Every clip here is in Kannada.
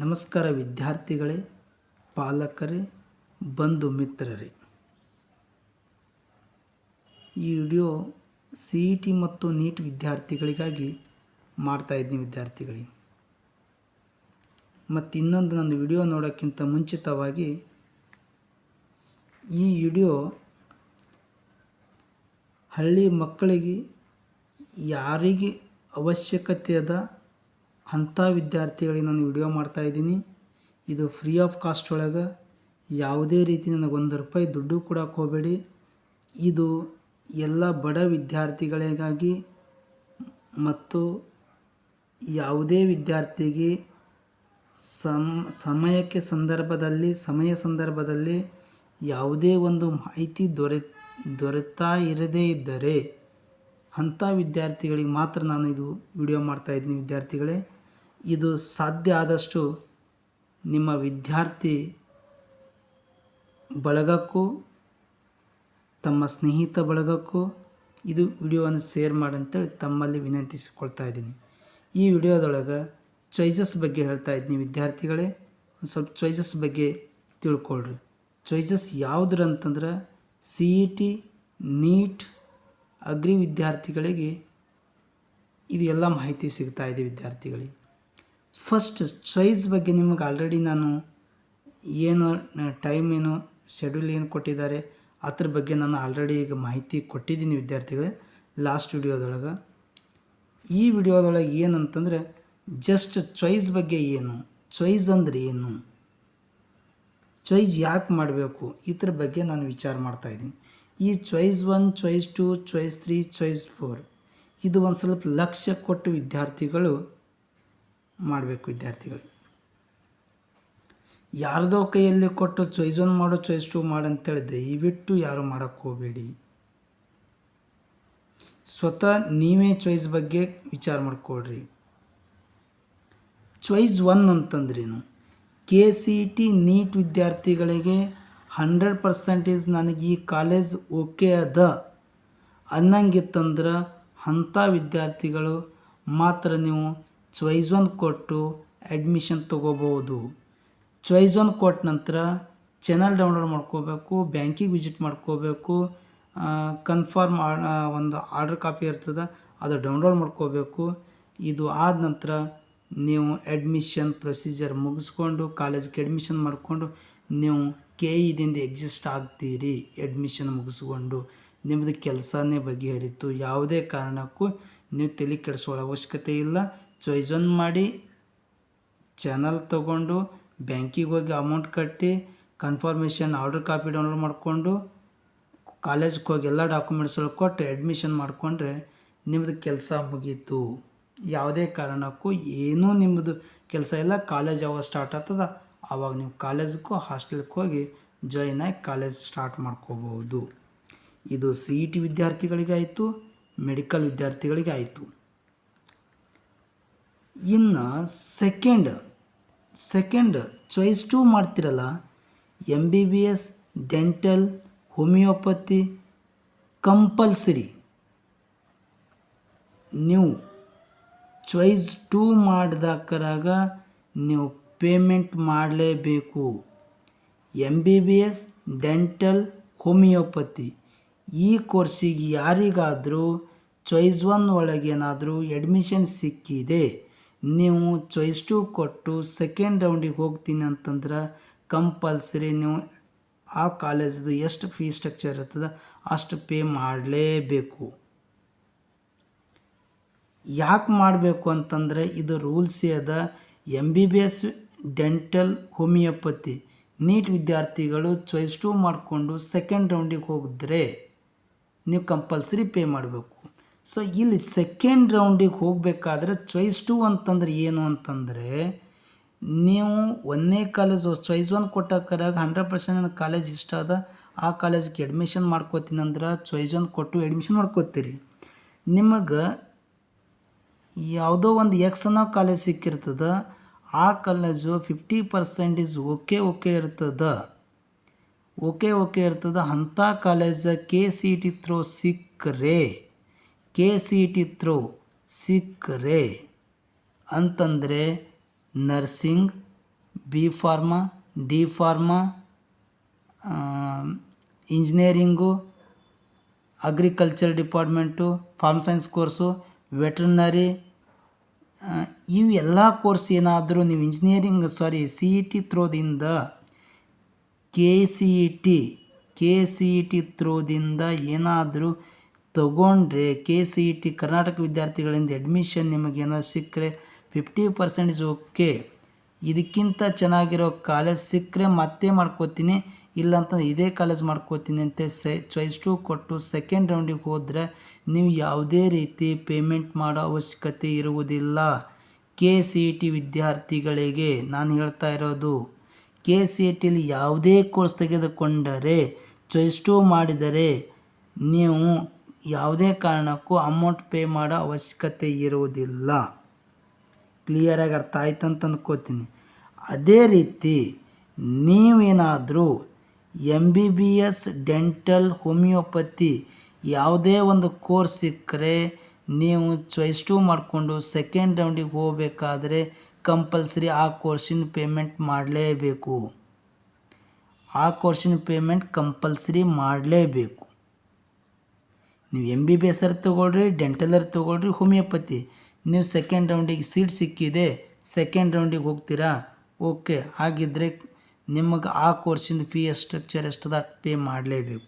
ನಮಸ್ಕಾರ ವಿದ್ಯಾರ್ಥಿಗಳೇ, ಪಾಲಕರೇ, ಬಂಧು ಮಿತ್ರರೇ. ಈ ವಿಡಿಯೋ ಸಿ ಇ ಟಿ ಮತ್ತು ನೀಟ್ ವಿದ್ಯಾರ್ಥಿಗಳಿಗಾಗಿ ಮಾಡ್ತಾ ಇದ್ದೀನಿ ವಿದ್ಯಾರ್ಥಿಗಳಿಗೆ ಮತ್ತು ಇನ್ನೊಂದು ನನ್ನ ವಿಡಿಯೋ ನೋಡೋಕ್ಕಿಂತ ಮುಂಚಿತವಾಗಿ ಈ ವಿಡಿಯೋ ಹಳ್ಳಿ ಮಕ್ಕಳಿಗೆ ಯಾರಿಗೆ ಅವಶ್ಯಕತೆ ಅದ ಅಂಥ ವಿದ್ಯಾರ್ಥಿಗಳಿಗೆ ನಾನು ವಿಡಿಯೋ ಮಾಡ್ತಾ ಇದ್ದೀನಿ. ಇದು ಫ್ರೀ ಆಫ್ ಕಾಸ್ಟ್ ಒಳಗೆ ಯಾವುದೇ ರೀತಿ ನನಗೆ ಒಂದು ರೂಪಾಯಿ ದುಡ್ಡು ಕೂಡ ಹೋಗಬೇಡಿ ಇದು ಎಲ್ಲ ಬಡ ವಿದ್ಯಾರ್ಥಿಗಳಿಗಾಗಿ ಮತ್ತು ಯಾವುದೇ ವಿದ್ಯಾರ್ಥಿಗೆ ಸಮ, ಸಮಯಕ್ಕೆ ಸಂದರ್ಭದಲ್ಲಿ, ಸಮಯ ಸಂದರ್ಭದಲ್ಲಿ ಯಾವುದೇ ಒಂದು ಮಾಹಿತಿ ದೊರೆ, ದೊರೆತಾ ಇರದೇ ಇದ್ದರೆ ಅಂಥ ವಿದ್ಯಾರ್ಥಿಗಳಿಗೆ ಮಾತ್ರ ನಾನು ಇದು ವಿಡಿಯೋ ಮಾಡ್ತಾ ಇದ್ದೀನಿ ವಿದ್ಯಾರ್ಥಿಗಳೇ. ಇದು ಸಾಧ್ಯ ಆದಷ್ಟು ನಿಮ್ಮ ವಿದ್ಯಾರ್ಥಿ ಬಳಗಕ್ಕೂ, ತಮ್ಮ ಸ್ನೇಹಿತ ಬಳಗಕ್ಕೂ ಇದು ವಿಡಿಯೋವನ್ನು ಶೇರ್ ಮಾಡಿ ಅಂತೇಳಿ ತಮ್ಮಲ್ಲಿ ವಿನಂತಿಸಿಕೊಳ್ತಾ ಇದ್ದೀನಿ. ಈ ವಿಡಿಯೋದೊಳಗೆ ಚಾಯ್ಸಸ್ ಬಗ್ಗೆ ಹೇಳ್ತಾ ಇದ್ದೀನಿ ವಿದ್ಯಾರ್ಥಿಗಳೇ. ಒಂದು ಸ್ವಲ್ಪ ಚಾಯ್ಸಸ್ ಬಗ್ಗೆ ತಿಳ್ಕೊಳ್ರಿ. ಚಾಯ್ಸಸ್ ಯಾವುದ್ರ ಅಂತಂದ್ರೆ C E T NEET, agri ವಿದ್ಯಾರ್ಥಿಗಳಿಗೆ ಇದು ಎಲ್ಲ ಮಾಹಿತಿ ಸಿಗ್ತಾ ಇದೆ ವಿದ್ಯಾರ್ಥಿಗಳಿಗೆ. ಫಸ್ಟ್ ಚಾಯ್ಸ್ ಬಗ್ಗೆ ನಿಮಗೆ ಆಲ್ರೆಡಿ ನಾನು ಏನು ಟೈಮ್ ಏನು ಶೆಡ್ಯೂಲ್ ಏನು ಕೊಟ್ಟಿದ್ದಾರೆ, ಅದ್ರ ಬಗ್ಗೆ ನಾನು ಆಲ್ರೆಡಿ ಈಗ ಮಾಹಿತಿ ಕೊಟ್ಟಿದ್ದೀನಿ ವಿದ್ಯಾರ್ಥಿಗಳೇ. ಲಾಸ್ಟ್ ವಿಡಿಯೋದೊಳಗೆ. ಈ ವಿಡಿಯೋದೊಳಗೆ ಏನಂತಂದರೆ ಜಸ್ಟ್ ಚಾಯ್ಸ್ ಬಗ್ಗೆ ಏನು ಚಾಯ್ಸ್ ಅಂದರೆ ಏನು ಚಾಯ್ಸ್ ಯಾಕೆ ಮಾಡಬೇಕು, ಇದ್ರ ಬಗ್ಗೆ ನಾನು ವಿಚಾರ ಮಾಡ್ತಾಯಿದ್ದೀನಿ ಈ choice one choice two choice three choice four ಇದು ಒಂದು ಸ್ವಲ್ಪ ಲಕ್ಷ್ಯ ಕೊಟ್ಟು ವಿದ್ಯಾರ್ಥಿಗಳು ಮಾಡಬೇಕು ವಿದ್ಯಾರ್ಥಿಗಳು. ಯಾರದೋ ಕೈಯಲ್ಲಿ ಕೊಟ್ಟು ಚಾಯ್ಸ್ ಒನ್ ಮಾಡೋ ಚಾಯ್ಸ್ ಟು ಮಾಡಂತೇಳಿ ದಯವಿಟ್ಟು ಯಾರು ಮಾಡೋಕ್ಕೆ ಹೋಗಬೇಡಿ. ಸ್ವತಃ ನೀವೇ ಚಾಯ್ಸ್ ಬಗ್ಗೆ ವಿಚಾರ ಮಾಡ್ಕೊಳ್ರಿ. ಚಾಯ್ಸ್ ಒನ್ ಅಂತಂದ್ರೇನು? ಕೆ ಸಿ ಟಿ ನೀಟ್ ವಿದ್ಯಾರ್ಥಿಗಳಿಗೆ ಹಂಡ್ರೆಡ್ ಪರ್ಸೆಂಟೇಜ್ ನನಗೆ ಈ ಕಾಲೇಜ್ ಓಕೆ ಅದ. ಅನ್ನಂಗಿತ್ತಂದ್ರೆ ಅಂಥ ವಿದ್ಯಾರ್ಥಿಗಳು ಮಾತ್ರ ನೀವು ಚಾಯ್ಸ್ ಒನ್ ಕೊಟ್ಟು ಅಡ್ಮಿಷನ್ ತೊಗೋಬೋದು. ಚಾಯ್ಸ್ ಒನ್ ಕೊಟ್ಟ ನಂತರ ಚಾನಲ್ ಡೌನ್ಲೋಡ್ ಮಾಡ್ಕೋಬೇಕು, ಬ್ಯಾಂಕಿಗೆ ವಿಸಿಟ್ ಮಾಡ್ಕೋಬೇಕು ಕನ್ಫರ್ಮ್ ಒಂದು ಆರ್ಡರ್ ಕಾಪಿ ಇರ್ತದೆ, ಅದು ಡೌನ್ಲೋಡ್ ಮಾಡ್ಕೋಬೇಕು. ಇದು ಆದ ನಂತರ ನೀವು ಅಡ್ಮಿಷನ್ ಪ್ರೊಸೀಜರ್ ಮುಗಿಸ್ಕೊಂಡು, ಕಾಲೇಜ್ಗೆ ಅಡ್ಮಿಷನ್ ಮಾಡಿಕೊಂಡು, ನೀವು ಕೆ ಇದಿಂದ ಎಕ್ಸಿಸ್ಟ್ ಆಗ್ತೀರಿ ಅಡ್ಮಿಷನ್ ಮುಗಿಸ್ಕೊಂಡು. ನಿಮ್ಮದು ಕೆಲಸನೇ ಬಗೆಹರಿತು. ಯಾವುದೇ ಕಾರಣಕ್ಕೂ ನೀವು ತಲೆ ಕೆಡಿಸೋ ಅವಶ್ಯಕತೆ ಇಲ್ಲ. ಚಾಯ್ಸ್ ಒನ್ ಮಾಡಿ ಚಾನಲ್ ತಗೊಂಡು ಬ್ಯಾಂಕಿಗೆ ಹೋಗಿ ಅಮೌಂಟ್ ಕಟ್ಟಿ ಕನ್ಫರ್ಮೇಷನ್ ಆರ್ಡರ್ ಕಾಪಿ ಡೌನ್ಲೋಡ್ ಮಾಡಿಕೊಂಡು ಕಾಲೇಜ್ಗೆ ಹೋಗಿ ಎಲ್ಲ ಡಾಕ್ಯುಮೆಂಟ್ಸ್ಗಳು ಕೊಟ್ಟು ಅಡ್ಮಿಷನ್ ಮಾಡಿಕೊಂಡ್ರೆ ನಿಮ್ಮದು ಕೆಲಸ ಮುಗೀತು. ಯಾವುದೇ ಕಾರಣಕ್ಕೂ ಏನೂ ನಿಮ್ಮದು ಕೆಲಸ ಇಲ್ಲ ಕಾಲೇಜ್ ಯಾವಾಗ ಸ್ಟಾರ್ಟ್ ಆಗ್ತದ? ಆವಾಗ ನೀವು ಕಾಲೇಜ್ಗೂ ಹಾಸ್ಟೆಲ್ಗೆ ಹೋಗಿ ಜಾಯ್ನ್ ಆಗಿ ಕಾಲೇಜ್ ಸ್ಟಾರ್ಟ್ ಮಾಡ್ಕೋಬಹುದು. ಇದು ಸಿ ಇ ಟಿ ವಿದ್ಯಾರ್ಥಿಗಳಿಗೆ ಆಯಿತು ಮೆಡಿಕಲ್ ವಿದ್ಯಾರ್ಥಿಗಳಿಗೆ ಆಯಿತು. ಇನ್ನು ಸೆಕೆಂಡ್ ಸೆಕೆಂಡ್ ಚಾಯ್ಸ್ ಟೂ ಮಾಡ್ತಿರಲ್ಲ M B B S dental homeopathy compulsory ನೀವು ಚಾಯ್ಸ್ ಟೂ ಮಾಡಿದಾಕರಾಗ ನೀವು ಪೇಮೆಂಟ್ ಮಾಡಲೇಬೇಕು. M B B S dental homeopathy ಈ ಕೋರ್ಸಿಗೆ ಯಾರಿಗಾದರೂ ಚಾಯ್ಸ್ ಒನ್ ಒಳಗೇನಾದರೂ ಅಡ್ಮಿಷನ್ ಸಿಕ್ಕಿದೆ. ನೀವು ಚಾಯ್ಸ್ ಟು ಕೊಟ್ಟು ಸೆಕೆಂಡ್ ರೌಂಡಿಗೆ ಹೋಗ್ತೀನಿ ಅಂತಂದ್ರೆ ಕಂಪಲ್ಸರಿ ನೀವು ಆ ಕಾಲೇಜ್ದು ಎಷ್ಟು ಫೀ ಸ್ಟ್ರಕ್ಚರ್ ಇರ್ತದೆ ಅಷ್ಟು ಪೇ ಮಾಡಲೇಬೇಕು. ಯಾಕೆ ಮಾಡಬೇಕು ಅಂತಂದರೆ ಇದು ರೂಲ್ಸೇ ಅದ M B B S dental homoeopathy NEET ವಿದ್ಯಾರ್ಥಿಗಳು ಚಾಯ್ಸ್ ಟು ಮಾಡಿಕೊಂಡು ಸೆಕೆಂಡ್ ರೌಂಡಿಗೆ ಹೋಗಿದ್ರೆ ನೀವು ಕಂಪಲ್ಸರಿ ಪೇ ಮಾಡಬೇಕು. ಸೊ ಇಲ್ಲಿ ಸೆಕೆಂಡ್ ರೌಂಡಿಗೆ ಹೋಗಬೇಕಾದ್ರೆ ಚಾಯ್ಸ್ ಟು ಅಂತಂದ್ರೆ ಏನು ಅಂತಂದರೆ, ನೀವು ಒಂದನೇ ಕಾಲೇಜ್ ಚಾಯ್ಸ್ ಒನ್ ಕೊಟ್ಟಕ್ಕರಾಗ ಹಂಡ್ರೆಡ್ ಪರ್ಸೆಂಟ್ ನನ್ನ ಕಾಲೇಜ್ ಇಷ್ಟ ಅದ, ಆ ಕಾಲೇಜ್ಗೆ ಅಡ್ಮಿಷನ್ ಮಾಡ್ಕೋತೀನಿ ಅಂದ್ರೆ ಚಾಯ್ಸ್ ಒನ್ ಕೊಟ್ಟು ಅಡ್ಮಿಷನ್ ಮಾಡ್ಕೋತೀರಿ. ನಿಮಗೆ ಯಾವುದೋ ಒಂದು ಎಕ್ಸ್ ಅನ್ನೋ ಕಾಲೇಜ್ ಸಿಕ್ಕಿರ್ತದೆ, ಆ college fifty percentage okay okay ಇರ್ತದೆ. ಓಕೆ ಓಕೆ ಇರ್ತದೆ, ಅಂಥ college K C T through ಸಿಕ್ಕರೆ. ಕೆ ಸಿ ಟಿ ಥ್ರೋ ಸಿಕ್ಕರೆ ಅಂತಂದರೆ nursing, B pharma, D pharma engineering, agriculture department, farm science course, veterinary ಇವೆಲ್ಲ ಕೋರ್ಸ್ ಏನಾದರೂ ನೀವು engineering, sorry, C E T ಥ್ರೋದಿಂದ K C E T K C E T ಥ್ರೋದಿಂದ ಏನಾದರೂ ತಗೊಂಡ್ರೆ K C E T Karnataka ವಿದ್ಯಾರ್ಥಿಗಳಿಂದ ಅಡ್ಮಿಷನ್ ನಿಮಗೇನಾದ್ರು ಸಿಕ್ಕರೆ ಫಿಫ್ಟಿ ಪರ್ಸೆಂಟೇಜ್ ಓಕೆ. ಇದಕ್ಕಿಂತ ಚೆನ್ನಾಗಿರೋ ಕಾಲೇಜ್ ಸಿಕ್ಕರೆ ಮತ್ತೆ ಮಾಡ್ಕೋತೀನಿ ಇಲ್ಲ ಅಂತಂದ್ರೆ ಇದೇ ಕಾಲೇಜ್ ಮಾಡ್ಕೋತೀನಿ ಅಂತ ಸೆ ಚಾಯ್ಸ್ ಟು ಕೊಟ್ಟು ಸೆಕೆಂಡ್ ರೌಂಡಿಗೆ ಹೋದರೆ ನೀವು ಯಾವುದೇ ರೀತಿ ಪೇಮೆಂಟ್ ಮಾಡೋ ಅವಶ್ಯಕತೆ ಇರುವುದಿಲ್ಲ. ಕೆ ಸಿ ಇ ಟಿ ವಿದ್ಯಾರ್ಥಿಗಳಿಗೆ ನಾನು ಹೇಳ್ತಾ ಇರೋದು ಕೆ ಸಿ ಇ ಟಿಲಿ ಯಾವುದೇ ಕೋರ್ಸ್ ತೆಗೆದುಕೊಂಡರೆ ಚಾಯ್ಸ್ ಟು ಮಾಡಿದರೆ ನೀವು ಯಾವುದೇ ಕಾರಣಕ್ಕೂ ಅಮೌಂಟ್ ಪೇ ಮಾಡೋ ಅವಶ್ಯಕತೆ ಇರುವುದಿಲ್ಲ. ಕ್ಲಿಯರಾಗಿ ಅರ್ಥ ಆಯ್ತು ಅಂತ ಅಂದ್ಕೋತೀನಿ ಅದೇ ರೀತಿ ನೀವೇನಾದರೂ M B B S dental homeopathy ಯಾವುದೇ ಒಂದು ಕೋರ್ಸ್ ಸಿಕ್ಕರೆ ನೀವು ಚಾಯ್ಸ್ ಟು ಮಾಡಿಕೊಂಡು ಸೆಕೆಂಡ್ ರೌಂಡಿಗೆ ಹೋಗಬೇಕಾದ್ರೆ ಕಂಪಲ್ಸರಿ ಆ ಕೋರ್ಸಿನ ಪೇಮೆಂಟ್ ಮಾಡಲೇಬೇಕು. ಆ ಕೋರ್ಸಿನ ಪೇಮೆಂಟ್ ಕಂಪಲ್ಸರಿ ಮಾಡಲೇಬೇಕು. ನೀವು ಎಂ ಬಿ ಬಿ ಎಸ್ ಅರ್ ತೊಗೊಳ್ರಿ ಡೆಂಟಲರ್ ತೊಗೊಳ್ರಿ ಹೋಮಿಯೋಪತಿ ನೀವು ಸೆಕೆಂಡ್ ರೌಂಡಿಗೆ ಸೀಟ್ ಸಿಕ್ಕಿದೆ ಸೆಕೆಂಡ್ ರೌಂಡಿಗೆ ಹೋಗ್ತೀರಾ? ಓಕೆ ಹಾಗಿದ್ದರೆ ನಿಮಗೆ ಆ ಕೋರ್ಸಿನ ಫೀ ಸ್ಟ್ರಕ್ಚರ್ ಎಷ್ಟದ ಪೇ ಮಾಡಲೇಬೇಕು.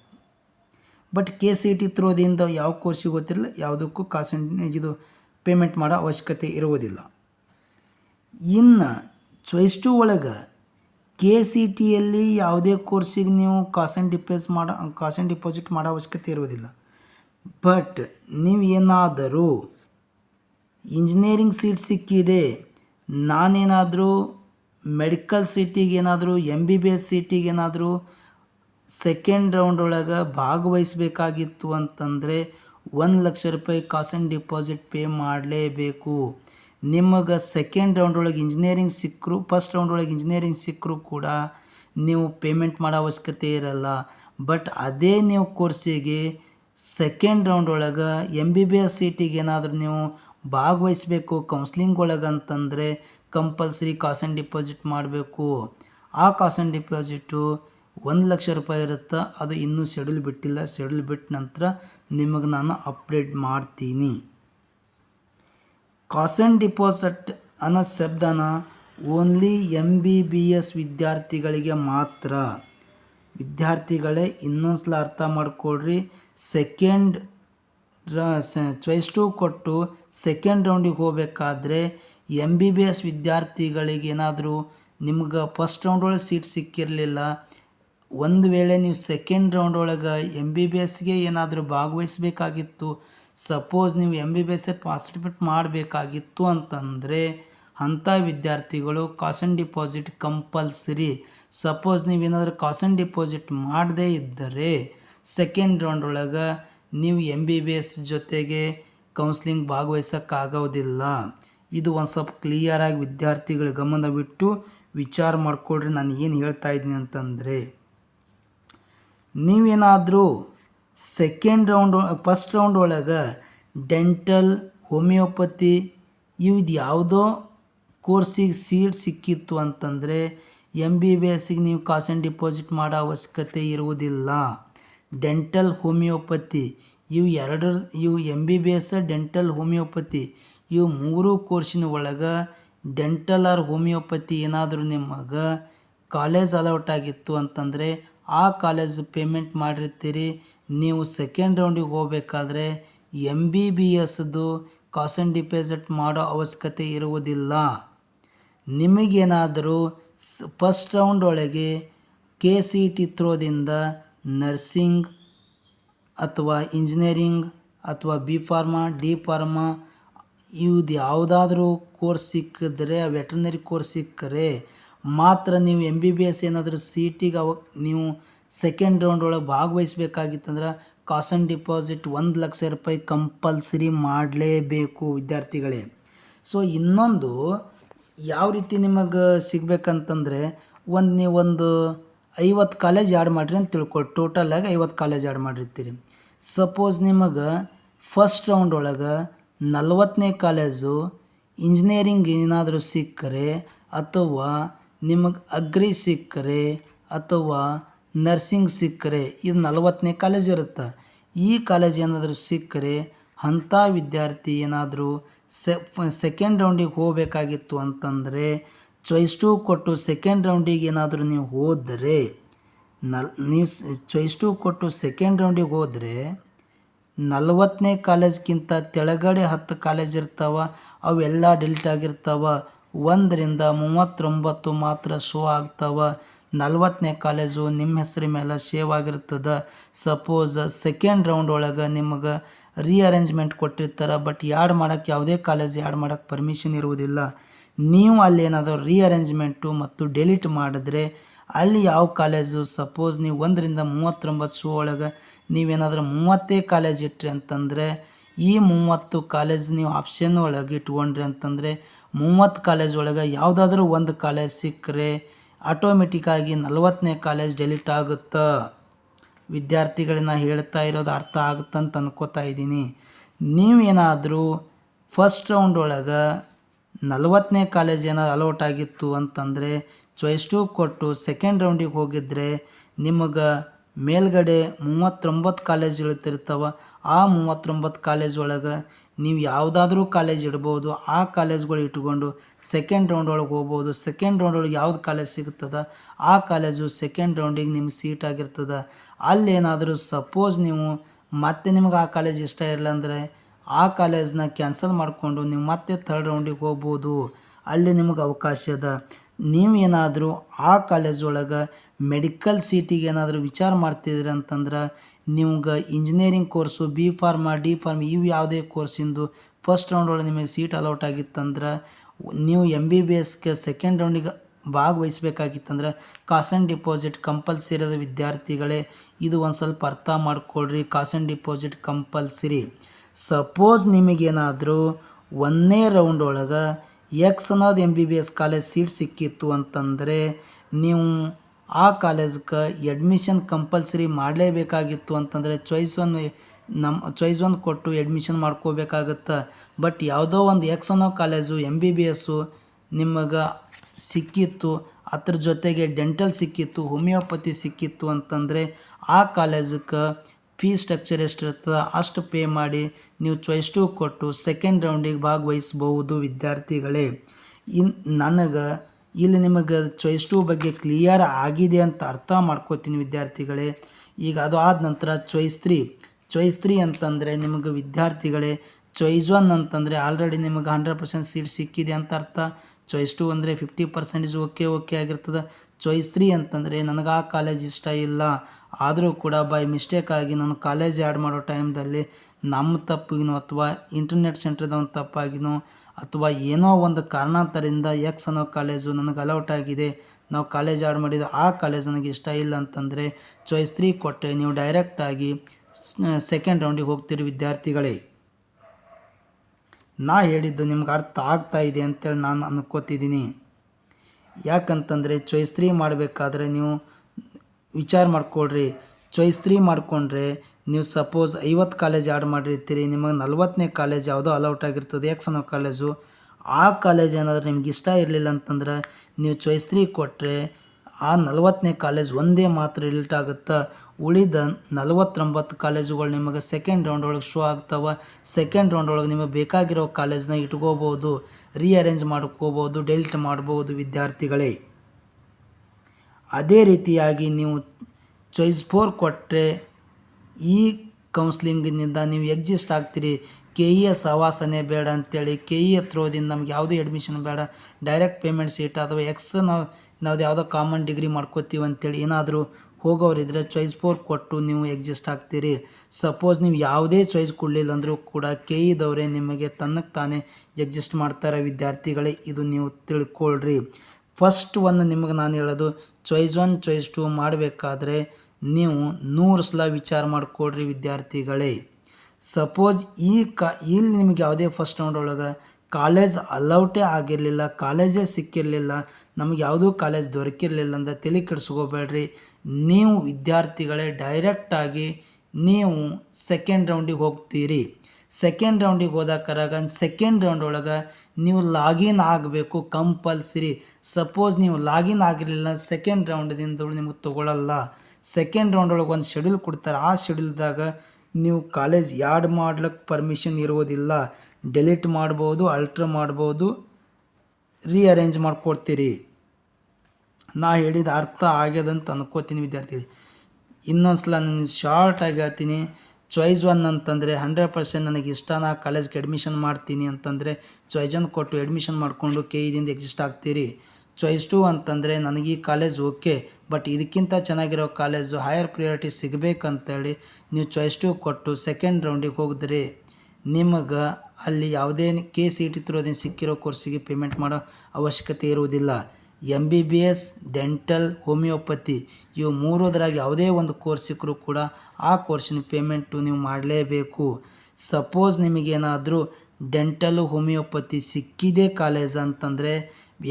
ಬಟ್ ಕೆ ಸಿ ಟಿ ತ್ರೋದಿಂದ ಯಾವ ಕೋರ್ಸಿಗೆ ಗೊತ್ತಿರಲಿಲ್ಲ ಯಾವುದಕ್ಕೂ ಕಾಸು ಇದು ಪೇಮೆಂಟ್ ಮಾಡೋ ಅವಶ್ಯಕತೆ ಇರುವುದಿಲ್ಲ. ಇನ್ನು ಚಾಯ್ಸ್ ಟು ಒಳಗೆ ಕೆ ಸಿ ಟಿಯಲ್ಲಿ ಯಾವುದೇ ಕೋರ್ಸಿಗೆ ನೀವು ಕಾಸನ್ ಡಿಪೇಸ್ ಮಾಡೋ ಕಾಸನ್ ಡಿಪಾಸಿಟ್ ಮಾಡೋ ಅವಶ್ಯಕತೆ ಇರುವುದಿಲ್ಲ. ಬಟ್ ನೀವು ಏನಾದರೂ ಇಂಜಿನಿಯರಿಂಗ್ ಸೀಟ್ ಸಿಕ್ಕಿದೆ, ನಾನೇನಾದರೂ ಮೆಡಿಕಲ್ ಸೀಟಿಗೆ ಏನಾದರೂ ಎಂ ಬಿ ಬಿ ಎಸ್ ಸೀಟಿಗೆ ಏನಾದರೂ ಸೆಕೆಂಡ್ ರೌಂಡ್ ಒಳಗೆ ಭಾಗವಹಿಸಬೇಕಾಗಿತ್ತು ಅಂತಂದರೆ ಒಂದು ಲಕ್ಷ ರೂಪಾಯಿ ಕಾಸನ್ ಡಿಪಾಸಿಟ್ ಪೇ ಮಾಡಲೇಬೇಕು. ನಿಮಗೆ ಸೆಕೆಂಡ್ ರೌಂಡ್ ಒಳಗೆ ಇಂಜಿನಿಯರಿಂಗ್ ಸಿಕ್ಕರು ಫಸ್ಟ್ ರೌಂಡ್ ಒಳಗೆ ಇಂಜಿನಿಯರಿಂಗ್ ಸಿಕ್ಕರು ಕೂಡ ನೀವು ಪೇಮೆಂಟ್ ಮಾಡೋ ಅವಶ್ಯಕತೆ ಇರಲ್ಲ. ಬಟ್ ಅದೇ ನೀವು ಕೋರ್ಸಿಗೆ ಸೆಕೆಂಡ್ ರೌಂಡ್ ಒಳಗೆ ಎಂ ಬಿ ಬಿ ಎಸ್ ಸೀಟಿಗೆ ಏನಾದರೂ ನೀವು ಭಾಗವಹಿಸಬೇಕು ಕೌನ್ಸ್ಲಿಂಗ್ ಒಳಗೆ ಅಂತಂದರೆ ಕಂಪಲ್ಸರಿ ಕಾಸನ್ ಡಿಪಾಸಿಟ್ ಮಾಡಬೇಕು. ಆ ಕಾಸನ್ ಡಿಪಾಸಿಟು ಒಂದು ಲಕ್ಷ ರೂಪಾಯಿ ಇರುತ್ತೆ, ಅದು ಇನ್ನೂ ಶೆಡ್ಯೂಲ್ ಬಿಟ್ಟಿಲ್ಲ. ಶೆಡ್ಯೂಲ್ ಬಿಟ್ಟ ನಂತರ ನಿಮಗೆ ನಾನು ಅಪ್ಡೇಟ್ ಮಾಡ್ತೀನಿ. ಕಾಸನ್ ಡಿಪಾಸಿಟ್ ಅನ್ನೋ ಶಬ್ದನ only M B B S ವಿದ್ಯಾರ್ಥಿಗಳಿಗೆ ಮಾತ್ರ. ವಿದ್ಯಾರ್ಥಿಗಳೇ ಇನ್ನೊಂದ್ಸಲ ಅರ್ಥ ಮಾಡ್ಕೊಳ್ರಿ. ಸೆಕೆಂಡ್ ಚಾಯ್ಸ್ ಟು ಕೊಟ್ಟು ಸೆಕೆಂಡ್ ರೌಂಡಿಗೆ ಹೋಗಬೇಕಾದ್ರೆ ಎಂ ಬಿ ಬಿ ಎಸ್ ವಿದ್ಯಾರ್ಥಿಗಳಿಗೆ ಏನಾದರೂ ನಿಮ್ಗೆ ಫಸ್ಟ್ ರೌಂಡೊಳಗೆ ಸೀಟ್ ಸಿಕ್ಕಿರಲಿಲ್ಲ. ಒಂದು ವೇಳೆ ನೀವು ಸೆಕೆಂಡ್ ರೌಂಡ್ ಒಳಗೆ ಎಂ ಬಿ ಬಿ ಎಸ್ಗೆ ಏನಾದರೂ ಭಾಗವಹಿಸಬೇಕಾಗಿತ್ತು. ಸಪೋಸ್ ನೀವು M B B S participate ಮಾಡಬೇಕಾಗಿತ್ತು ಅಂತಂದರೆ ಅಂಥ ವಿದ್ಯಾರ್ಥಿಗಳು ಕಾಸನ್ ಡಿಪಾಸಿಟ್ ಕಂಪಲ್ಸರಿ ಸಪೋಸ್ ನೀವೇನಾದರೂ ಕಾಸನ್ ಡಿಪಾಸಿಟ್ ಮಾಡದೇ ಇದ್ದರೆ ಸೆಕೆಂಡ್ ರೌಂಡ್ ಒಳಗೆ ನೀವು ಎಂ ಬಿ ಬಿ ಎಸ್ ಜೊತೆಗೆ ಕೌನ್ಸ್ಲಿಂಗ್ ಭಾಗವಹಿಸೋಕ್ಕಾಗೋದಿಲ್ಲ. ಇದು ಒಂದು ಸ್ವಲ್ಪ ಕ್ಲಿಯರಾಗಿ ವಿದ್ಯಾರ್ಥಿಗಳ ಗಮನ ಬಿಟ್ಟು ವಿಚಾರ ಮಾಡಿಕೊಡ್ರಿ ನಾನು ಏನು ಹೇಳ್ತಾ ಇದ್ದೀನಿ ಅಂತಂದರೆ ನೀವೇನಾದರೂ ಸೆಕೆಂಡ್ ರೌಂಡ್ ಫಸ್ಟ್ ರೌಂಡ್ ಒಳಗೆ ಡೆಂಟಲ್ ಹೋಮಿಯೋಪತಿ ಇವ್ದು ಯಾವುದೋ ಕೋರ್ಸಿಗೆ ಸೀಟ್ ಸಿಕ್ಕಿತ್ತು ಅಂತಂದರೆ ಎಂ ಬಿ ಬಿ ಎಸ್ಸಿಗೆ ನೀವು ಕಾಸನ್ ಡಿಪಾಸಿಟ್ ಮಾಡೋ ಅವಶ್ಯಕತೆ ಇರುವುದಿಲ್ಲ. ಡೆಂಟಲ್ ಹೋಮಿಯೋಪತಿ, ಇವು ಎರಡು, ಇವು M B B S dental homeopathy, ಇವು ಮೂರು ಕೋರ್ಸಿನ ಒಳಗೆ ಡೆಂಟಲ್ ಆರ್ ಹೋಮಿಯೋಪತಿ ಏನಾದರೂ ನಿಮಗೆ ಕಾಲೇಜ್ ಅಲೌಟ್ ಆಗಿತ್ತು ಅಂತಂದರೆ ಆ ಕಾಲೇಜ್ ಪೇಮೆಂಟ್ ಮಾಡಿರ್ತೀರಿ. ನೀವು ಸೆಕೆಂಡ್ ರೌಂಡಿಗೆ ಹೋಗಬೇಕಾದ್ರೆ ಎಂ ಬಿ ಬಿ ಎಸ್ದು ಕಾಸನ್ ಡಿಪಾಸಿಟ್ ಮಾಡೋ ಅವಶ್ಯಕತೆ ಇರುವುದಿಲ್ಲ. ನಿಮಗೇನಾದರೂ ಫಸ್ಟ್ ರೌಂಡ್ ಒಳಗೆ ಕೆ ಸಿ ಟಿ ತ್ರೋದಿಂದ ನರ್ಸಿಂಗ್ ಅಥವಾ ಇಂಜಿನಿಯರಿಂಗ್ ಅಥವಾ ಬಿ ಫಾರ್ಮಾ, ಡಿ ಫಾರ್ಮಾ ಇವ್ದು ಯಾವುದಾದ್ರೂ ಕೋರ್ಸ್ ಸಿಕ್ಕಿದ್ರೆ ವೆಟರ್ನರಿ ಕೋರ್ಸ್ ಸಿಕ್ಕರೆ ಮಾತ್ರ ನೀವು ಎಂ ಬಿ ಬಿ ಎಸ್ ಏನಾದರೂ ಸಿ ಟಿಗೆ ಅವ, ನೀವು ಸೆಕೆಂಡ್ ರೌಂಡ್ ಒಳಗೆ ಭಾಗವಹಿಸ್ಬೇಕಾಗಿತ್ತಂದ್ರೆ ಕಾಸನ್ ಡಿಪಾಸಿಟ್ ಒಂದು ಲಕ್ಷ ರೂಪಾಯಿ ಕಂಪಲ್ಸರಿ ಮಾಡಲೇಬೇಕು ವಿದ್ಯಾರ್ಥಿಗಳೇ. ಸೊ ಇನ್ನೊಂದು ಯಾವ ರೀತಿ ನಿಮಗೆ ಸಿಗ್ಬೇಕಂತಂದರೆ ಒಂದು ನೀವು ಒಂದು ಐವತ್ತು ಕಾಲೇಜ್ ಆ್ಯಡ್ ಮಾಡಿರಿ ಅಂತ ತಿಳ್ಕೊಳ್ಳಿ ಆಗಿ ಐವತ್ತು ಕಾಲೇಜ್ ಆ್ಯಡ್ ಮಾಡಿರ್ತೀರಿ. ಸಪೋಸ್ ನಿಮಗೆ ಫಸ್ಟ್ ರೌಂಡ್ ಒಳಗೆ ನಲ್ವತ್ತನೇ ಕಾಲೇಜು ಇಂಜಿನಿಯರಿಂಗ್ ಏನಾದರೂ ಸಿಕ್ಕರೆ ಅಥವಾ ನಿಮಗೆ ಅಗ್ರಿ ಸಿಕ್ಕರೆ ಅಥವಾ ನರ್ಸಿಂಗ್ ಸಿಕ್ಕರೆ, ಇದು ನಲ್ವತ್ತನೇ ಕಾಲೇಜ್ ಇರುತ್ತೆ. ಈ ಕಾಲೇಜ್ ಏನಾದರೂ ಸಿಕ್ಕರೆ ಅಂಥ ವಿದ್ಯಾರ್ಥಿ ಏನಾದರೂ ಸೆ ಸೆಕೆಂಡ್ ರೌಂಡಿಗೆ ಹೋಗಬೇಕಾಗಿತ್ತು ಅಂತಂದರೆ ಚಾಯ್ಸ್ ಟು ಕೊಟ್ಟು ಸೆಕೆಂಡ್ ರೌಂಡಿಗೆ ಏನಾದರೂ ನೀವು ಹೋದರೆ, ನಲ್, ನೀವು ಚಾಯ್ಸ್ ಟು ಕೊಟ್ಟು ಸೆಕೆಂಡ್ ರೌಂಡಿಗೆ ಹೋದರೆ ನಲವತ್ತನೇ ಕಾಲೇಜ್ಗಿಂತ ತೆಳಗಡೆ ಹತ್ತು ಕಾಲೇಜ್ ಇರ್ತಾವ ಅವೆಲ್ಲ ಡಿಲೀಟ್ ಆಗಿರ್ತಾವ, ಒಂದರಿಂದ ಮೂವತ್ತೊಂಬತ್ತು ಮಾತ್ರ ಶೋ ಆಗ್ತಾವ ನಲವತ್ತನೇ ಕಾಲೇಜು ನಿಮ್ಮ ಹೆಸರು ಮೇಲೆ ಸೇವ್ ಆಗಿರ್ತದೆ ಸಪೋಸ್ ಸೆಕೆಂಡ್ ರೌಂಡ್ ಒಳಗೆ ನಿಮಗೆ ರೀಅರೇಂಜ್ಮೆಂಟ್ ಕೊಟ್ಟಿರ್ತಾರೆ ಬಟ್ ಯಾಡ್ ಮಾಡೋಕ್ಕೆ ಯಾವುದೇ ಕಾಲೇಜ್ ಯಾಡ್ ಮಾಡೋಕ್ಕೆ ಪರ್ಮಿಷನ್ ಇರುವುದಿಲ್ಲ. ನೀವು ಅಲ್ಲಿ ಏನಾದರೂ ರೀಅರೇಂಜ್ಮೆಂಟು ಮತ್ತು ಡೆಲೀಟ್ ಮಾಡಿದ್ರೆ ಅಲ್ಲಿ ಯಾವ ಕಾಲೇಜು ಸಪೋಸ್ ನೀವು ಒಂದರಿಂದ ಮೂವತ್ತೊಂಬತ್ತು ಶೋ ಒಳಗೆ ನೀವೇನಾದರೂ ಮೂವತ್ತೇ ಕಾಲೇಜ್ ಇಟ್ರಿ ಅಂತಂದರೆ, ಈ ಮೂವತ್ತು ಕಾಲೇಜ್ ನೀವು ಆಪ್ಷನ್ ಒಳಗೆ ಇಟ್ಕೊಂಡ್ರಿ ಅಂತಂದರೆ, ಮೂವತ್ತು ಕಾಲೇಜ್ ಒಳಗೆ ಯಾವುದಾದ್ರೂ ಒಂದು ಕಾಲೇಜ್ ಸಿಕ್ಕರೆ ಆಟೋಮೆಟಿಕ್ಕಾಗಿ ನಲವತ್ತನೇ ಕಾಲೇಜ್ ಡೆಲಿಟ್ ಆಗುತ್ತೆ? ವಿದ್ಯಾರ್ಥಿಗಳನ್ನ ಹೇಳ್ತಾ ಇರೋದು ಅರ್ಥ ಆಗುತ್ತಂತ ಅನ್ಕೋತಾ ಇದ್ದೀನಿ. ನೀವೇನಾದರೂ ಫಸ್ಟ್ ರೌಂಡ್ ಒಳಗೆ ನಲವತ್ತನೇ ಕಾಲೇಜ್ ಏನಾದ್ರು ಅಲೌಟ್ ಆಗಿತ್ತು ಅಂತಂದರೆ ಚಾಯ್ಸ್ ಟು ಕೊಟ್ಟು ಸೆಕೆಂಡ್ ರೌಂಡಿಗೆ ಹೋಗಿದ್ರೆ ನಿಮಗೆ ಮೇಲ್ಗಡೆ ಮೂವತ್ತೊಂಬತ್ತು ಕಾಲೇಜ್ ಇಳ್ತಿರ್ತಾವ ಆ ಮೂವತ್ತೊಂಬತ್ತು ಕಾಲೇಜ್ ಒಳಗೆ ನೀವು ಯಾವುದಾದ್ರೂ ಕಾಲೇಜ್ ಇಡ್ಬೋದು, ಆ ಕಾಲೇಜ್ಗಳು ಇಟ್ಕೊಂಡು ಸೆಕೆಂಡ್ ರೌಂಡ್ ಒಳಗೆ ಹೋಗ್ಬೋದು ಸೆಕೆಂಡ್ ರೌಂಡ್ ಒಳಗೆ ಯಾವ್ದು ಕಾಲೇಜ್ ಸಿಗ್ತದ, ಆ ಕಾಲೇಜು ಸೆಕೆಂಡ್ ರೌಂಡಿಗೆ ನಿಮ್ಗೆ ಸೀಟ್ ಆಗಿರ್ತದೆ. ಅಲ್ಲೇನಾದರೂ ಸಪೋಸ್ ನೀವು ಮತ್ತೆ ನಿಮ್ಗೆ ಆ ಕಾಲೇಜ್ ಇಷ್ಟ ಇರಲಿಲ್ಲ ಅಂದರೆ ಆ ಕಾಲೇಜ್ನ ಕ್ಯಾನ್ಸಲ್ ಮಾಡಿಕೊಂಡು ನೀವು ಮತ್ತೆ ಥರ್ಡ್ ರೌಂಡಿಗೆ ಹೋಗ್ಬೋದು. ಅಲ್ಲಿ ನಿಮಗೆ ಅವಕಾಶ ಅದ. ನೀವು ಏನಾದರೂ ಆ ಕಾಲೇಜ್ ಒಳಗೆ ಮೆಡಿಕಲ್ ಸೀಟಿಗೆ ಏನಾದರೂ ವಿಚಾರ ಮಾಡ್ತಿದ್ರಿ ಅಂತಂದ್ರೆ ನಿಮ್ಗೆ engineering course B pharma D pharm ಇವು ಯಾವುದೇ ಕೋರ್ಸಿಂದು ಫಸ್ಟ್ ರೌಂಡ್ ಒಳಗೆ ನಿಮಗೆ ಸೀಟ್ ಅಲೌಟ್ ಆಗಿತ್ತಂದ್ರೆ ನೀವು ಎಂ ಬಿ ಬಿ ಎಸ್ಗೆ ಸೆಕೆಂಡ್ ರೌಂಡಿಗೆ ಭಾಗವಹಿಸ್ಬೇಕಾಗಿತ್ತಂದ್ರೆ ಕಾಸನ್ ಡಿಪಾಸಿಟ್ ಕಂಪಲ್ಸರಿ ಅದ ವಿದ್ಯಾರ್ಥಿಗಳೇ, ಇದು ಒಂದು ಸ್ವಲ್ಪ ಅರ್ಥ ಮಾಡ್ಕೊಳ್ರಿ. ಕಾಸನ್ ಡಿಪಾಸಿಟ್ ಕಂಪಲ್ಸರಿ ಸಪೋಸ್ ನಿಮಗೇನಾದರೂ ಒಂದನೇ ರೌಂಡ್ ಒಳಗೆ ಎಕ್ಸ್ ಅನ್ನೋದು M B B S college seat ಸಿಕ್ಕಿತ್ತು ಅಂತಂದರೆ, ನೀವು ಆ ಕಾಲೇಜ್ಗೆ ಎಡ್ಮಿಷನ್ ಕಂಪಲ್ಸರಿ ಮಾಡಲೇಬೇಕಾಗಿತ್ತು ಅಂತಂದರೆ ಚಾಯ್ಸ್ ಒನ್ ನಮ್ಮ ಚಾಯ್ಸ್ ಒಂದು ಕೊಟ್ಟು ಎಡ್ಮಿಷನ್ ಮಾಡ್ಕೋಬೇಕಾಗತ್ತೆ. ಬಟ್ ಯಾವುದೋ ಒಂದು ಎಕ್ಸ್ ಅನ್ನೋ college M B B S ನಿಮಗೆ ಸಿಕ್ಕಿತ್ತು. ಅದ್ರ ಜೊತೆಗೆ ಡೆಂಟಲ್ ಸಿಕ್ಕಿತ್ತು ಹೋಮಿಯೋಪತಿ ಸಿಕ್ಕಿತ್ತು ಅಂತಂದರೆ ಆ ಕಾಲೇಜಕ್ಕೆ ಫೀ ಸ್ಟ್ರಕ್ಚರ್ ಎಷ್ಟಿರ್ತದೆ ಅಷ್ಟು ಪೇ ಮಾಡಿ ನೀವು ಚಾಯ್ಸ್ ಟು ಕೊಟ್ಟು ಸೆಕೆಂಡ್ ರೌಂಡಿಗೆ ಭಾಗವಹಿಸ್ಬಹುದು ವಿದ್ಯಾರ್ಥಿಗಳೇ. ಇನ್ ನನಗೆ ಇಲ್ಲಿ ನಿಮಗೆ ಚಾಯ್ಸ್ ಟು ಬಗ್ಗೆ ಕ್ಲಿಯರ್ ಆಗಿದೆ ಅಂತ ಅರ್ಥ ಮಾಡ್ಕೋತೀನಿ ವಿದ್ಯಾರ್ಥಿಗಳೇ. ಈಗ ಅದು ಆದ ನಂತರ ಚಾಯ್ಸ್ ತ್ರೀ ಚಾಯ್ಸ್ ತ್ರೀ ಅಂತಂದರೆ ನಿಮಗೆ ವಿದ್ಯಾರ್ಥಿಗಳೇ ಚಾಯ್ಸ್ ಒನ್ ಅಂತಂದರೆ ಆಲ್ರೆಡಿ ನಿಮಗೆ ಹಂಡ್ರೆಡ್ ಪರ್ಸೆಂಟ್ ಸೀಟ್ ಸಿಕ್ಕಿದೆ ಅಂತ ಅರ್ಥ. ಚಾಯ್ಸ್ ಟು ಅಂದರೆ ಫಿಫ್ಟಿ ಪರ್ಸೆಂಟೇಜ್ ಓಕೆ ಓಕೆ ಆಗಿರ್ತದೆ. ಚಾಯ್ಸ್ ತ್ರೀ ಅಂತಂದರೆ ನನಗೆ ಆ ಕಾಲೇಜ್ ಇಷ್ಟ ಇಲ್ಲ. ಆದರೂ ಕೂಡ ಬೈ ಮಿಸ್ಟೇಕ್ ಆಗಿ ನಾನು ಕಾಲೇಜ್ ಆ್ಯಡ್ ಮಾಡೋ ಟೈಮ್ದಲ್ಲಿ ನಮ್ಮ ತಪ್ಪಿಗೂ ಅಥವಾ ಇಂಟರ್ನೆಟ್ ಸೆಂಟ್ರದವನ ತಪ್ಪಾಗಿನೋ ಅಥವಾ ಏನೋ ಒಂದು ಕಾರಣಾಂತರದಿಂದ ಎಕ್ಸ್ ಅನ್ನೋ ಕಾಲೇಜು ನನಗೆ ಅಲೌಟ್ ಆಗಿದೆ. ನಾವು ಕಾಲೇಜ್ ಆ್ಯಡ್ ಮಾಡಿದ ಆ ಕಾಲೇಜ್ ನನಗೆ ಇಷ್ಟ ಇಲ್ಲ ಅಂತಂದರೆ ಚಾಯ್ಸ್ ತ್ರೀ ಕೊಟ್ಟರೆ ನೀವು ಡೈರೆಕ್ಟಾಗಿ ಸೆಕೆಂಡ್ ರೌಂಡಿಗೆ ಹೋಗ್ತೀರಿ ವಿದ್ಯಾರ್ಥಿಗಳೇ. ನಾ ಹೇಳಿದ್ದು ನಿಮ್ಗೆ ಅರ್ಥ ಆಗ್ತಾ ಇದೆ ಅಂತೇಳಿ ನಾನು ಅನ್ಕೋತಿದ್ದೀನಿ. ಯಾಕಂತಂದರೆ ಚಾಯ್ಸ್ ತ್ರೀ ಮಾಡಬೇಕಾದ್ರೆ ನೀವು ವಿಚಾರ ಮಾಡ್ಕೊಳ್ರಿ. ಚಾಯ್ಸ್ ತ್ರೀ ಮಾಡಿಕೊಂಡ್ರೆ ನೀವು ಸಪೋಸ್ ಐವತ್ತು ಕಾಲೇಜ್ ಆ್ಯಡ್ ಮಾಡಿರ್ತೀರಿ, ನಿಮಗೆ ನಲ್ವತ್ತನೇ ಕಾಲೇಜ್ ಯಾವುದೋ ಅಲೌಟ್ ಆಗಿರ್ತದೆ ಎಕ್ಸ್ ಅನ್ನೋ ಕಾಲೇಜು, ಆ ಕಾಲೇಜ್ ಏನಾದರೂ ನಿಮ್ಗೆ ಇಷ್ಟ ಇರಲಿಲ್ಲ ಅಂತಂದ್ರೆ ನೀವು ಚಾಯ್ಸ್ ತ್ರೀ ಕೊಟ್ಟರೆ ಆ ನಲ್ವತ್ತನೇ ಕಾಲೇಜ್ ಒಂದೇ ಮಾತ್ರ ರಿಲೇಟ್ ಆಗುತ್ತೆ? ಉಳಿದ ನಲವತ್ತೊಂಬತ್ತು ಕಾಲೇಜುಗಳು ನಿಮಗೆ ಸೆಕೆಂಡ್ ರೌಂಡ್ ಒಳಗೆ ಶೋ ಆಗ್ತಾವೆ ಸೆಕೆಂಡ್ ರೌಂಡ್ ಒಳಗೆ ನಿಮಗೆ ಬೇಕಾಗಿರೋ ಕಾಲೇಜ್ನ ಇಟ್ಕೋಬೋದು ರೀಅರೇಂಜ್ ಮಾಡ್ಕೋಬೋದು ಡೆಲ್ಟ್ ಮಾಡ್ಬೋದು ವಿದ್ಯಾರ್ಥಿಗಳೇ. ಅದೇ ರೀತಿಯಾಗಿ ನೀವು ಚಾಯ್ಸ್ ಫೋರ್ ಕೊಟ್ಟರೆ ಈ ಕೌನ್ಸ್ಲಿಂಗಿನಿಂದ ನೀವು ಎಕ್ಸಿಸ್ಟ್ ಆಗ್ತೀರಿ. ಕೆ ಇ ಎಸ್ ಆವಾಸನೆ ಬೇಡ ಅಂತೇಳಿ ಕೆ ಇ ಎ ಥ್ರೋದಿಂದ ನಮ್ಗೆ ಯಾವುದೇ ಅಡ್ಮಿಷನ್ ಬೇಡ. ಡೈರೆಕ್ಟ್ ಪೇಮೆಂಟ್ ಸೀಟ್ ಅಥವಾ ಎಕ್ಸ್ ನಾವು ನಾವು ಯಾವುದೋ ಕಾಮನ್ ಡಿಗ್ರಿ ಮಾಡ್ಕೋತೀವಿ ಅಂತೇಳಿ ಏನಾದರೂ ಹೋಗೋರಿದ್ದರೆ ಚಾಯ್ಸ್ ಫೋರ್ ಕೊಟ್ಟು ನೀವು ಎಕ್ಸಿಸ್ಟ್ ಆಗ್ತೀರಿ. ಸಪೋಸ್ ನೀವು ಯಾವುದೇ ಚಾಯ್ಸ್ ಕೊಡಲಿಲ್ಲ ಅಂದರೂ ಕೂಡ ಕೆ ಇದವರೇ ನಿಮಗೆ ತನ್ನಕ್ಕೆ ತಾನೇ ಎಕ್ಸಿಸ್ಟ್ ಮಾಡ್ತಾರೆ ವಿದ್ಯಾರ್ಥಿಗಳೇ, ಇದು ನೀವು ತಿಳ್ಕೊಳ್ರಿ. ಫಸ್ಟ್ ಒಂದು ನಿಮಗೆ ನಾನು ಹೇಳೋದು ಚಾಯ್ಸ್ ಒನ್ ಚಾಯ್ಸ್ ಟು ಮಾಡಬೇಕಾದ್ರೆ ನೀವು ನೂರು ಸಲ ವಿಚಾರ ಮಾಡಿಕೊಡ್ರಿ ವಿದ್ಯಾರ್ಥಿಗಳೇ. ಸಪೋಸ್ ಈ ಕಾ, ಇಲ್ಲಿ ನಿಮಗೆ ಯಾವುದೇ ಫಸ್ಟ್ ರೌಂಡ್ ಒಳಗೆ ಕಾಲೇಜ್ ಅಲೌಟೇ ಆಗಿರಲಿಲ್ಲ ಕಾಲೇಜೇ ಸಿಕ್ಕಿರಲಿಲ್ಲ, ನಮಗೆ ಯಾವುದೂ ಕಾಲೇಜ್ ದೊರಕಿರಲಿಲ್ಲ ಅಂತ ತಲೆ ಕೆಡಿಸ್ಕೋಬೇಡ್ರಿ. ನೀವು ವಿದ್ಯಾರ್ಥಿಗಳೇ ಡೈರೆಕ್ಟಾಗಿ ನೀವು ಸೆಕೆಂಡ್ ರೌಂಡಿಗೆ ಹೋಗ್ತೀರಿ. ಸೆಕೆಂಡ್ ರೌಂಡಿಗೆ ಹೋದಾಕರಾಗ ಸೆಕೆಂಡ್ ರೌಂಡ್ ಒಳಗೆ ನೀವು ಲಾಗಿನ್ ಆಗಬೇಕು ಕಂಪಲ್ಸರಿ ಸಪೋಸ್ ನೀವು ಲಾಗಿನ್ ಆಗಿರಲಿಲ್ಲ ಸೆಕೆಂಡ್ ರೌಂಡ್ದಿಂದ ನಿಮಗೆ ತೊಗೊಳಲ್ಲ. ಸೆಕೆಂಡ್ ರೌಂಡ್ ಒಳಗೆ ಒಂದು ಶೆಡ್ಯೂಲ್ ಕೊಡ್ತಾರೆ. ಆ ಶೆಡ್ಯೂಲ್ದಾಗ ನೀವು ಕಾಲೇಜ್ ಯಾಡ್ ಮಾಡ್ಲಿಕ್ಕೆ ಪರ್ಮಿಷನ್ ಇರುವುದಿಲ್ಲ ಡೆಲೀಟ್ ಮಾಡ್ಬೋದು ಅಲ್ಟ್ರ್ ಮಾಡ್ಬೋದು ರೀಅರೇಂಜ್ ಮಾಡ್ಕೊಡ್ತೀರಿ. ನಾ ಹೇಳಿದ ಅರ್ಥ ಆಗ್ಯದಂತ ಅನ್ಕೋತೀನಿ ವಿದ್ಯಾರ್ಥಿಗಳು. ಇನ್ನೊಂದು ಸಲ ನಾನು ಆಗಿ ಹೇಳ್ತೀನಿ. ಚಾಯ್ಸ್ ಒನ್ ಅಂತಂದರೆ ಹಂಡ್ರೆಡ್ ಪರ್ಸೆಂಟ್ ನನಗೆ ಇಷ್ಟ ನಾ ಕಾಲೇಜ್ಗೆ ಅಡ್ಮಿಷನ್ ಮಾಡ್ತೀನಿ ಅಂತಂದರೆ ಚಾಯ್ಸ್ ಕೊಟ್ಟು ಅಡ್ಮಿಷನ್ ಮಾಡಿಕೊಂಡು ಕೆ ಇದಿಂದ ಎಕ್ಸಿಸ್ಟ್ ಆಗ್ತೀರಿ. ಚಾಯ್ಸ್ ಟು ಅಂತಂದರೆ ನನಗೆ ಈ ಕಾಲೇಜ್ ಓಕೆ ಬಟ್ ಇದಕ್ಕಿಂತ ಚೆನ್ನಾಗಿರೋ ಕಾಲೇಜು ಹೈಯರ್ ಪ್ರಿಯಾರಿಟಿ ಸಿಗಬೇಕಂತೇಳಿ ನೀವು ಚಾಯ್ಸ್ ಟು ಕೊಟ್ಟು ಸೆಕೆಂಡ್ ರೌಂಡಿಗೆ ಹೋಗಿದ್ರಿ. ನಿಮಗೆ ಅಲ್ಲಿ ಯಾವುದೇ ಕೆ ಸಿ ಟಿ ತ್ರೋದಿನ ಸಿಕ್ಕಿರೋ ಕೋರ್ಸಿಗೆ ಪೇಮೆಂಟ್ ಮಾಡೋ ಅವಶ್ಯಕತೆ ಇರುವುದಿಲ್ಲ. M B B S dental homeopathy ಇವು ಮೂರೋದ್ರಾಗ ಯಾವುದೇ ಒಂದು ಕೋರ್ಸ್ ಸಿಕ್ಕರೂ ಕೂಡ ಆ ಕೋರ್ಸಿನ ಪೇಮೆಂಟು ನೀವು ಮಾಡಲೇಬೇಕು. ಸಪೋಸ್ ನಿಮಗೇನಾದರೂ ಡೆಂಟಲ್ ಹೋಮಿಯೋಪತಿ ಸಿಕ್ಕಿದೆ ಕಾಲೇಜ್ ಅಂತಂದರೆ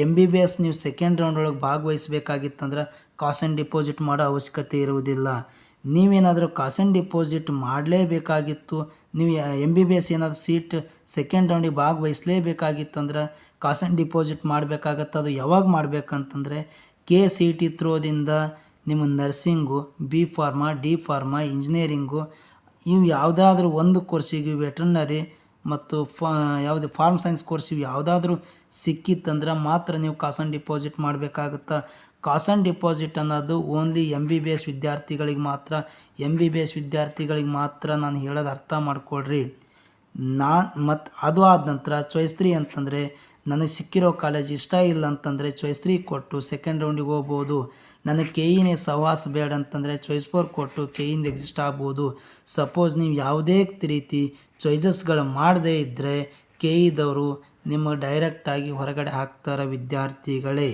ಎಂ ಬಿ ಬಿ ಎಸ್ ನೀವು ಸೆಕೆಂಡ್ ರೌಂಡ್ ಒಳಗೆ ಭಾಗವಹಿಸಬೇಕಾಗಿತ್ತಂದ್ರೆ ಕಾಸನ್ ಆ್ಯಂಡ್ ಡಿಪಾಸಿಟ್ ಮಾಡೋ ಅವಶ್ಯಕತೆ ಇರುವುದಿಲ್ಲ. ನೀವೇನಾದರೂ ಕಾಸನ್ ಡಿಪಾಸಿಟ್ ಮಾಡಲೇಬೇಕಾಗಿತ್ತು, ನೀವು ಎಂ ಬಿ ಬಿ ಎಸ್ ಏನಾದರೂ ಸೀಟ್ ಸೆಕೆಂಡ್ ರೌಂಡಿಗೆ ಭಾಗವಹಿಸಲೇಬೇಕಾಗಿತ್ತು ಅಂದ್ರೆ ಕಾಸ್ ಆ್ಯಂಡ್ ಡಿಪಾಸಿಟ್ ಮಾಡಬೇಕಾಗತ್ತೆ. ಅದು ಯಾವಾಗ ಮಾಡಬೇಕಂತಂದರೆ ಕೆ ಸಿ ಟಿ ತ್ರೋದಿಂದ ನಿಮ್ಮ nursing B pharma D pharma engineering ಇವು ಯಾವುದಾದ್ರೂ ಒಂದು ಕೋರ್ಸಿಗೆ ವೆಟ್ರನರಿ ಮತ್ತು ಫಾ, ಯಾವುದೇ ಫಾರ್ಮ್ ಸೈನ್ಸ್ ಕೋರ್ಸ್ ಇವು ಯಾವುದಾದ್ರೂ ಸಿಕ್ಕಿತ್ತಂದ್ರೆ ಮಾತ್ರ ನೀವು ಕಾಸನ್ ಡಿಪಾಸಿಟ್ ಮಾಡಬೇಕಾಗುತ್ತೆ. ಕಾಸನ್ ಡಿಪಾಸಿಟ್ ಅನ್ನೋದು only M B B S ವಿದ್ಯಾರ್ಥಿಗಳಿಗೆ ಮಾತ್ರ ಎಂ ಬಿ ಬಿ ಎಸ್ ವಿದ್ಯಾರ್ಥಿಗಳಿಗೆ ಮಾತ್ರ ನಾನು ಹೇಳೋದು ಅರ್ಥ ಮಾಡ್ಕೊಳ್ರಿ. ನಾ ಮತ್ತು ಅದು ಆದ ನಂತರ ಚಾಯ್ಸ್ ತ್ರೀ ಅಂತಂದರೆ ನನಗೆ ಸಿಕ್ಕಿರೋ ಕಾಲೇಜ್ ಇಷ್ಟ ಇಲ್ಲ ಅಂತಂದರೆ ಚಾಯ್ಸ್ ತ್ರೀ ಕೊಟ್ಟು ಸೆಕೆಂಡ್ ರೌಂಡಿಗೆ ಹೋಗ್ಬೋದು. ನನಗೆ ಕೆ ಇನೇ ಸಹವಾಸ ಬೇಡ ಅಂತಂದರೆ ಚಾಯ್ಸ್ ಫೋರ್ ಕೊಟ್ಟು ಕೆ ಇಂದ ಎಕ್ಸಿಸ್ಟ್ ಆಗ್ಬೋದು. ಸಪೋಸ್ ನೀವು ಯಾವುದೇ ರೀತಿ ಚಾಯ್ಸಸ್ಗಳು ಮಾಡದೇ ಇದ್ದರೆ ಕೆ ಇದವರು ನಿಮ್ಮ ಡೈರೆಕ್ಟಾಗಿ ಹೊರಗಡೆ ಹಾಕ್ತಾರೆ ವಿದ್ಯಾರ್ಥಿಗಳೇ.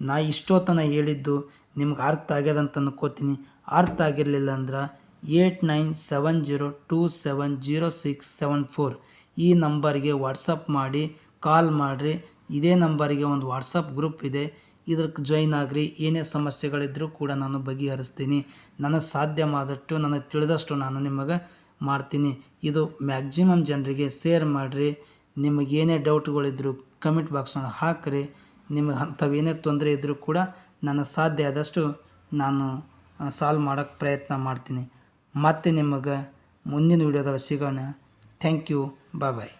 ನಾ ಇಷ್ಟೊತ್ತನ ಹೇಳಿದ್ದು ನಿಮ್ಗೆ ಅರ್ಥ ಆಗ್ಯದಂತ ಅನ್ಕೋತೀನಿ. ಅರ್ಥ ಆಗಿರಲಿಲ್ಲ ಅಂದ್ರೆ eight nine seven zero two seven zero six seven four ಈ ನಂಬರ್ಗೆ ವಾಟ್ಸಪ್ ಮಾಡಿ ಕಾಲ್ ಮಾಡಿರಿ. ಇದೇ ನಂಬರಿಗೆ ಒಂದು ವಾಟ್ಸಪ್ ಗ್ರೂಪ್ ಇದೆ. ಇದಕ್ಕೆ ಜಾಯ್ನ್ ಆಗಿರಿ, ಏನೇ ಸಮಸ್ಯೆಗಳಿದ್ದರೂ ಕೂಡ ನಾನು ಬಗೆಹರಿಸ್ತೀನಿ. ನನಗೆ ಸಾಧ್ಯವಾದಷ್ಟು ನನಗೆ ತಿಳಿದಷ್ಟು ನಾನು ನಿಮಗೆ ಮಾಡ್ತೀನಿ. ಇದು ಮ್ಯಾಕ್ಸಿಮಮ್ ಜನರಿಗೆ ಶೇರ್ ಮಾಡಿರಿ. ನಿಮಗೆ ಏನೇ ಡೌಟ್ಗಳಿದ್ದರೂ ಕಮೆಂಟ್ ಬಾಕ್ಸ್ನ ಹಾಕಿರಿ. ನಿಮಗೆ ಅಂಥವು ಏನೇ ತೊಂದರೆ ಇದ್ದರೂ ಕೂಡ ನನ್ನ ಸಾಧ್ಯ ಆದಷ್ಟು ನಾನು ಸಾಲ್ವ್ ಮಾಡೋಕ್ಕೆ ಪ್ರಯತ್ನ ಮಾಡ್ತೀನಿ. ಮತ್ತೆ ನಿಮಗೆ ಮುಂದಿನ ವೀಡಿಯೋದಲ್ಲಿ ಸಿಗೋಣ. Thank you bye bye